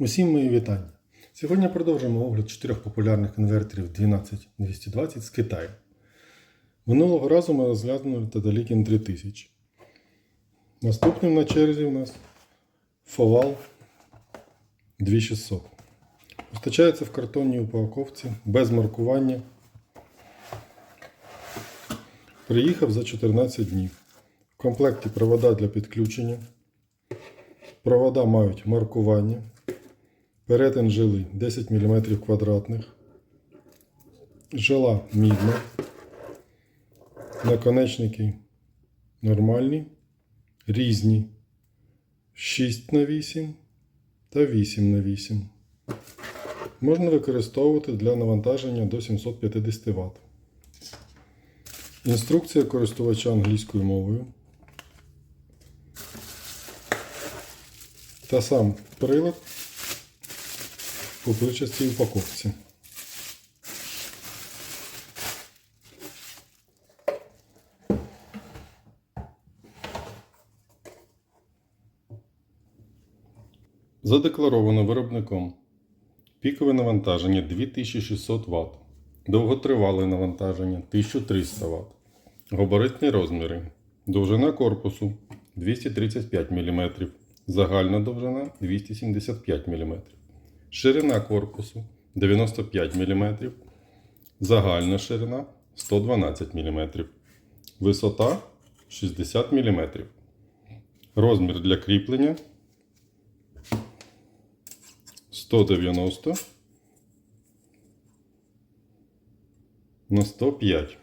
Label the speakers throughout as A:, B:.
A: Усім мої вітання. Сьогодні продовжимо огляд чотирьох популярних інверторів 12220 з Китаю. Минулого разу ми розглянули Tadalikin 3000. Наступним на черзі у нас Foval 2600. Постачається в картонній упаковці без маркування. Приїхав за 14 днів. В комплекті провода для підключення. Провода мають маркування. Перетин жили 10 мм квадратних. Жила мідна. Наконечники нормальні. Різні 6 на 8 та 8 на 8. Можна використовувати для навантаження до 750 Вт. Інструкція користувача англійською мовою. Та сам прилад по плечастій упаковці. Задекларовано виробником. Пікове навантаження 2600 Вт, довготривале навантаження 1300 Вт, габаритні розміри, довжина корпусу 235 мм, загальна довжина 275 мм, ширина корпусу 95 мм, загальна ширина 112 мм, висота 60 мм, розмір для кріплення 190 на 105.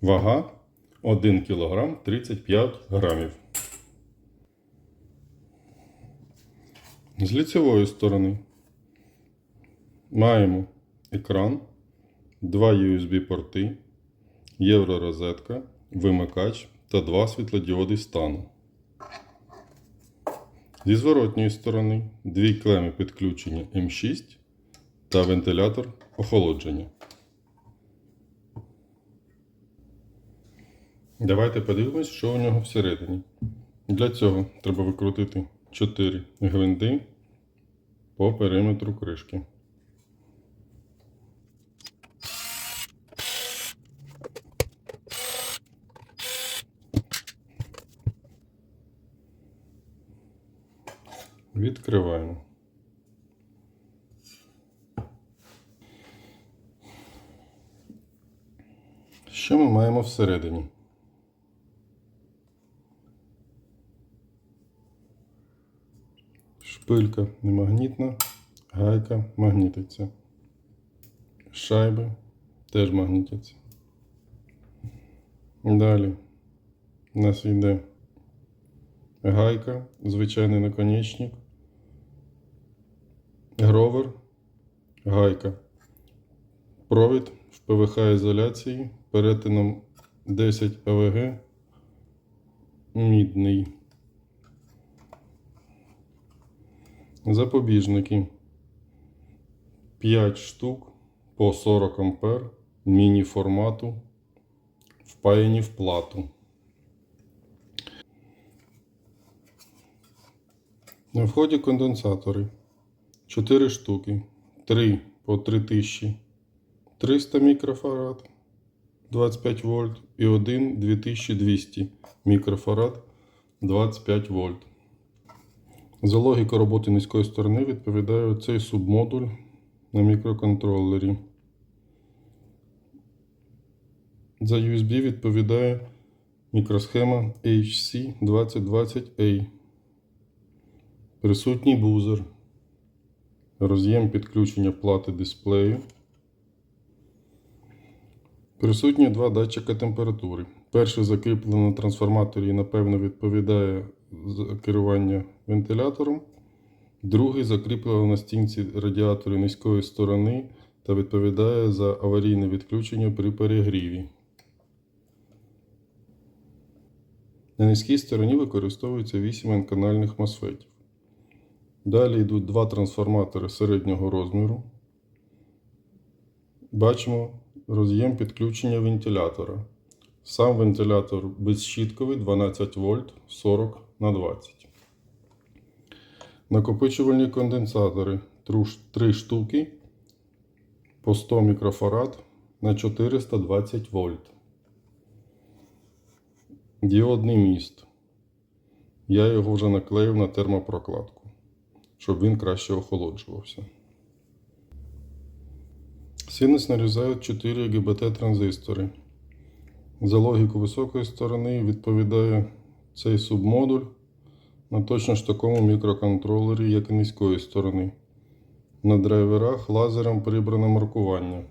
A: Вага 1 кг 35 грамів. З ліцевої сторони маємо екран, два USB-порти, євророзетка, вимикач та два світлодіоди стану. Зі зворотньої сторони дві клеми підключення М6 та вентилятор охолодження. Давайте подивимось, що у нього всередині. Для цього треба викрутити 4 гвинти по периметру кришки. Відкриваємо. Що ми маємо всередині? Шпилька немагнітна, гайка магнітиться. Шайби теж магнітяться. Далі у нас йде гайка, звичайний наконечник, гровер, гайка. Провід в ПВХ ізоляції перетином 10 АВГ мідний. Запобіжники 5 штук по 40 ампер міні формату, впаяні в плату. На вході конденсатори 4 штуки, 3 по 3300 мікрофарад 25 вольт і 1 2200 мікрофарад 25 вольт. За логіку роботи низької сторони відповідає цей субмодуль на мікроконтролері. За USB відповідає мікросхема HC2020A. Присутній бузер. Роз'єм підключення плати дисплею. Присутні два датчика температури. Перший закріплений на трансформаторі і, напевно, відповідає керування вентилятором. Другий закріплений на стінці радіатору низької сторони та відповідає за аварійне відключення при перегріві. На низькій стороні використовується 8 n-канальних MOSFET. Далі йдуть два трансформатори середнього розміру. Бачимо роз'єм підключення вентилятора. Сам вентилятор безщітковий 12 вольт 40 на 20. Накопичувальні конденсатори 3 штуки по 100 мікрофарад на 420 вольт. Діодний міст. Я його вже наклеїв на термопрокладку, щоб він краще охолоджувався. Синус нарізають 4 ГБТ транзистори. За логіку високої сторони відповідає цей субмодуль на точно ж такому мікроконтролері, як і низької сторони. На драйверах лазером прибрано маркування.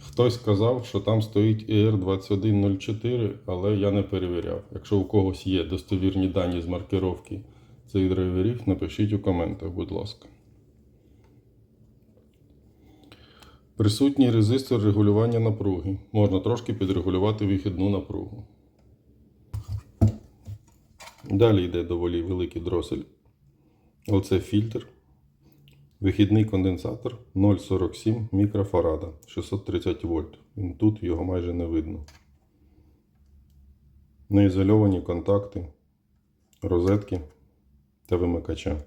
A: Хтось сказав, що там стоїть ER2104, але я не перевіряв. Якщо у когось є достовірні дані з маркировки цих драйверів, напишіть у коментах, будь ласка. Присутній резистор регулювання напруги. Можна трошки підрегулювати вихідну напругу. Далі йде доволі великий дросель. Оце фільтр. Вихідний конденсатор 0,47 мікрофарада 630 вольт. Він Тут його майже не видно. Неізольовані контакти, розетки та вимикача.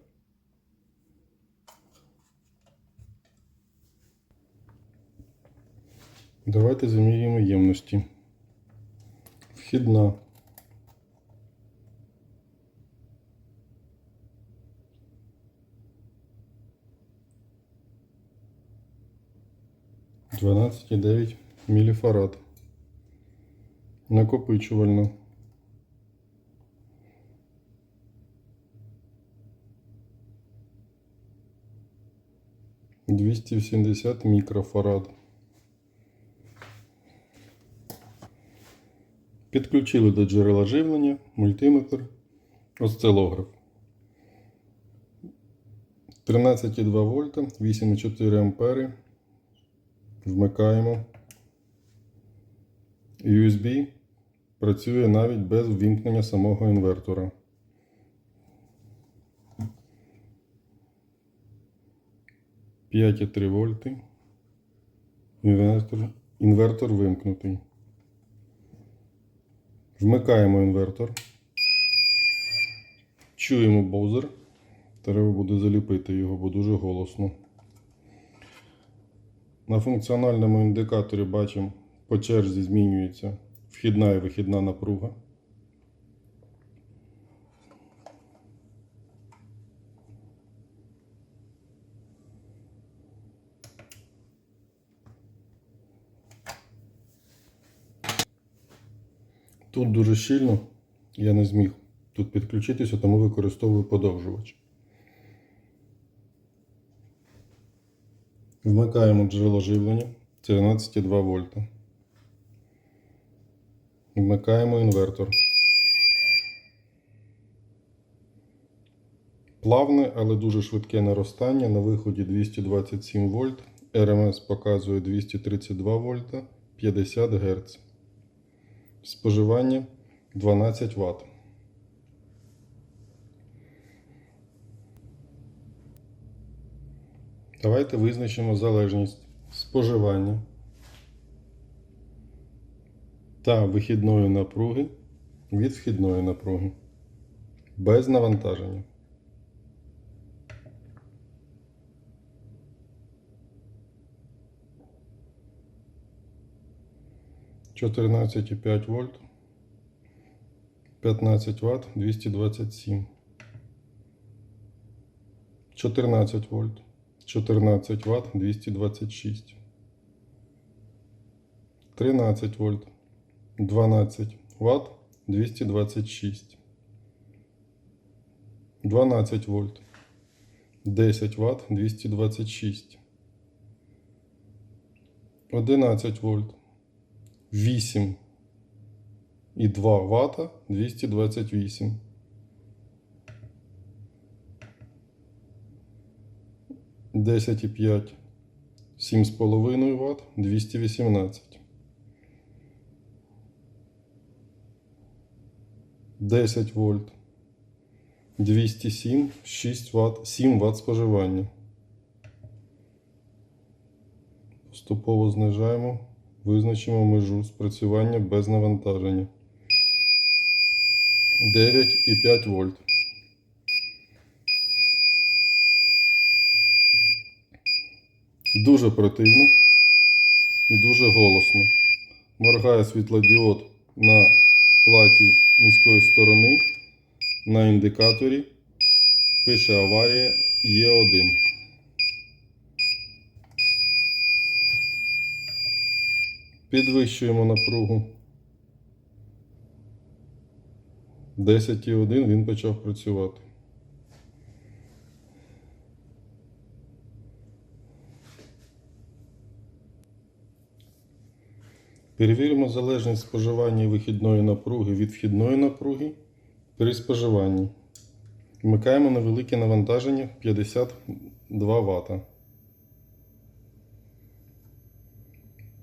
A: Давайте замірюємо ємності. Вхідна. Дванадцять і дев'ять міліфарад. Накопичувально. Двісті вісімдесят мікрофарад. Підключили до джерела живлення, мультиметр, осцилограф. 13,2 вольта, 8,4 ампери. Вмикаємо. USB працює навіть без ввімкнення самого інвертора. П'ять і три вольти. Інвертор, інвертор вимкнутий. Вмикаємо інвертор. Чуємо бозер. Треба буде заліпити його, бо дуже голосно. На функціональному індикаторі бачимо, по черзі змінюється вхідна і вихідна напруга. Тут дуже щільно, я не зміг тут підключитися, тому використовую подовжувач. Вмикаємо джерело живлення 13,2 вольта. Вмикаємо інвертор. Плавне, але дуже швидке наростання. На виході 227 вольт. РМС показує 232 вольта 50 Гц. Споживання 12 Вт. Давайте визначимо залежність споживання та вихідної напруги від вхідної напруги без навантаження. Чотирнадцять і п'ять вольт, 15 Вт, 227. 14 вольт. 14 Вт 226. 13 вольт. 12 Вт 226. 12 вольт. 10 Вт 226. 11 вольт. 8 і 2 Вт 228. 10,5, 7,5 Вт, 218. 10 вольт, 207, 6 Вт, 7 Вт споживання. Поступово знижаємо, визначимо межу спрацювання без навантаження. 9,5 вольт. Дуже противно і дуже голосно. Моргає світлодіод на платі низької сторони. На індикаторі пише аварія Є1. Підвищуємо напругу. 10,1 він почав працювати. Перевіримо залежність споживання вихідної напруги від вхідної напруги при споживанні. Вмикаємо невелике навантаження 52 Вт.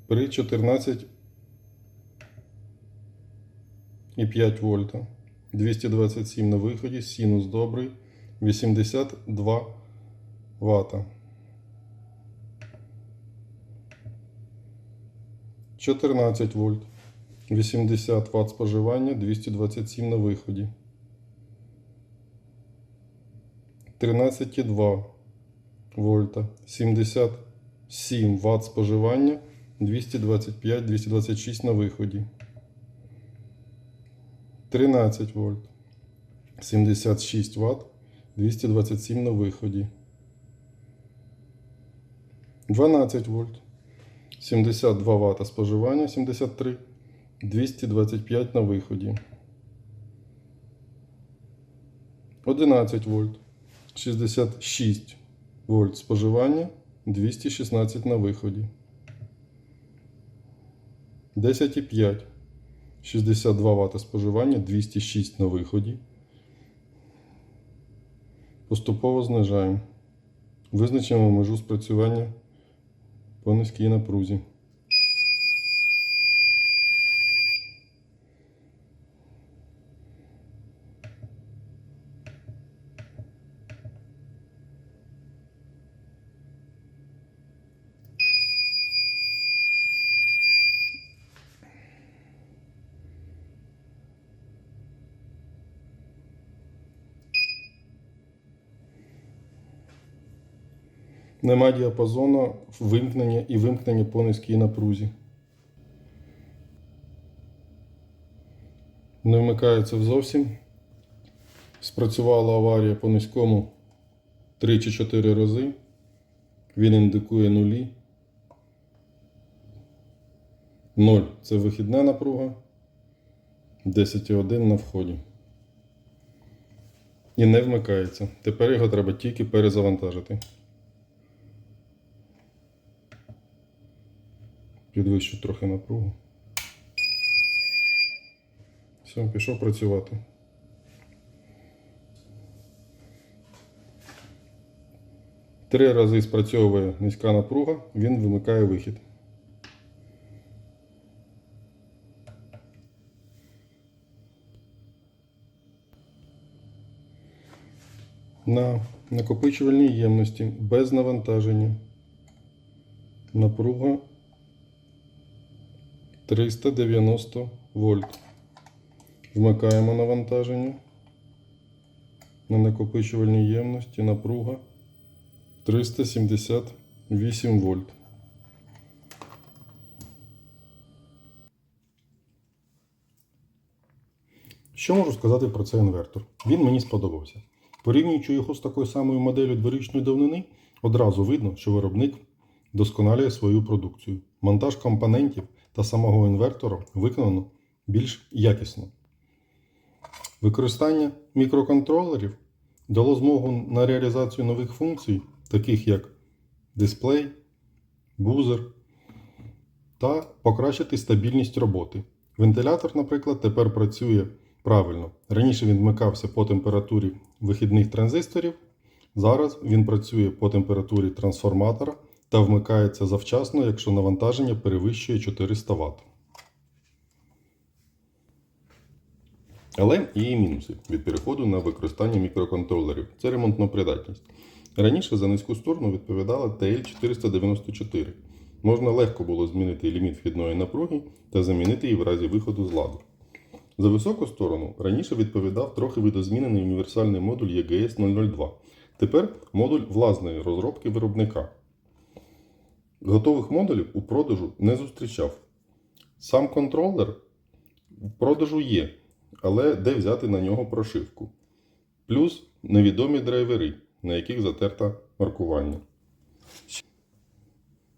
A: При 14,5 вольта. 227 на виході, синус добрий, 82 Вт. 14 вольт. 80 Вт споживання, 227 на виході. 13,2 вольта. 77 Вт споживання, 225-226 на виході. 13 вольт. 76 Вт, 227 на виході. 12 вольт. 72 Вт споживання, 73, 225 на виході. 11 вольт. 66 вольт споживання, 216 на виході. 10,5. 62 Вт споживання, 206 на виході. Поступово знижаємо. Визначимо межу спрацювання по низькій напрузі. Нема діапазону вимкнення і вимкнення по низькій напрузі. Не вмикається зовсім. Спрацювала аварія по низькому 3 чи 4 рази. Він індикує нулі. 0 це вихідна напруга. 10,1 на вході. І не вмикається. Тепер його треба тільки перезавантажити. Підвищу трохи напругу. Все, пішов працювати. Три рази спрацьовує низька напруга, він вимикає вихід. На накопичувальній ємності без навантаження. Напруга 390 вольт. Вмикаємо навантаження. На накопичувальній ємності напруга 378 вольт. Що можу сказати про цей інвертор? Він мені сподобався. Порівнюючи його з такою самою моделлю дворічної давнини, одразу видно, що виробник досконалює свою продукцію. Монтаж компонентів та самого інвертора виконано більш якісно. Використання мікроконтролерів дало змогу на реалізацію нових функцій, таких як дисплей, бузер, та покращити стабільність роботи. Вентилятор, наприклад, тепер працює правильно. Раніше він вмикався по температурі вихідних транзисторів, зараз він працює по температурі трансформатора та вмикається завчасно, якщо навантаження перевищує 400 Вт. Але є і мінуси від переходу на використання мікроконтролерів. Це ремонтна придатність. Раніше за низьку сторону відповідала TL494. Можна легко було змінити ліміт вхідної напруги та замінити її в разі виходу з ладу. За високу сторону раніше відповідав трохи видозмінений універсальний модуль EGS 002. Тепер модуль власної розробки виробника. Готових модулів у продажу не зустрічав. Сам контролер в продажу є, але де взяти на нього прошивку. Плюс невідомі драйвери, на яких затерта маркування.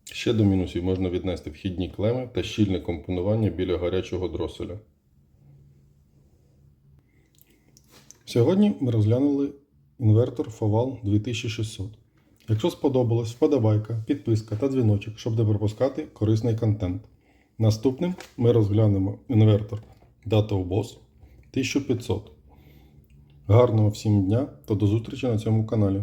A: Ще до мінусів можна віднести вхідні клеми та щільне компонування біля гарячого дроселя. Сьогодні ми розглянули інвертор FOVAL 2600. Якщо сподобалось, вподобайка, підписка та дзвіночок, щоб не пропускати корисний контент. Наступним ми розглянемо інвертор Data Boss 1500. Гарного всім дня та до зустрічі на цьому каналі.